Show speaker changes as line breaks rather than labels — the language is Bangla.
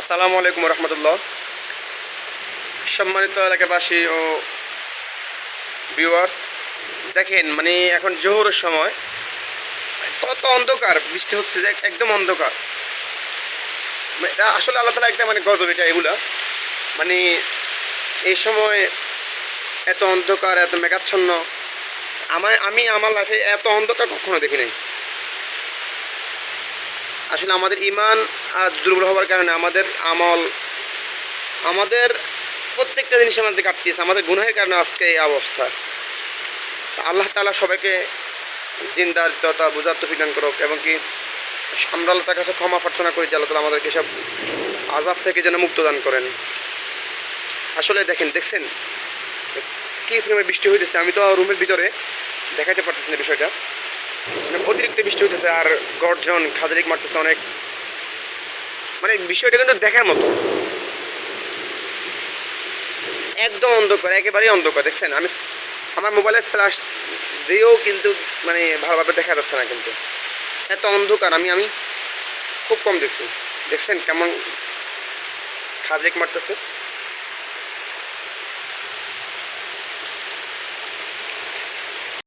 আসসালামু আলাইকুম রহমতুল্লাহ। সম্মানিত এলাকাবাসী ও ভিউয়ার্স দেখেন মানে এখন জোহরের সময়। কত অন্ধকার, বৃষ্টি হচ্ছে যে একদম অন্ধকার। এটা আসলে আল্লাহ তালা একটা মানে গজব এটা, এগুলা। মানে এই সময় এত অন্ধকার, এত মেঘাচ্ছন্ন। আমার, আমি, আমার লাইফে এত অন্ধকার কখনো দেখি নাই। আসলে আমাদের ইমান আর দুর্বল হওয়ার কারণে আমাদের আমল, আমাদের প্রত্যেকটা জিনিস আমাদের কাটতেছে, আমাদের গুনাহের কারণে আজকে এই অবস্থা। আল্লাহ তালা সবাইকে দিনদার তথা বুঝার তো ফিদান করুক এবং কি আমরা আল্লাহ তার কাছে ক্ষমা প্রার্থনা করি যে আল্লাহ তালা আমাদেরকে সব আজাব থেকে যেন মুক্ত দান করেন। আসলে দেখেন, দেখছেন? কী পরিমাণে বৃষ্টি হইতেছে, আমি তো রুমের ভিতরে দেখাতে পারতেছি না বিষয়টা। অতিরিক্ত বৃষ্টি হইতেছে আর গর্জন খাজরিক মারতেছে অনেক। মানে বিষয়টা কিন্তু দেখার মতো। একদম অন্ধকার, একেবারেই অন্ধকার, দেখছেন? আমি আমার মোবাইলের ফ্ল্যাশ দিয়েও কিন্তু মানে ভালোভাবে দেখা যাচ্ছে না কিন্তু। এত অন্ধকার, আমি আমি খুব কম দেখছি। দেখছেন কেমন খাজেক মারতেছে?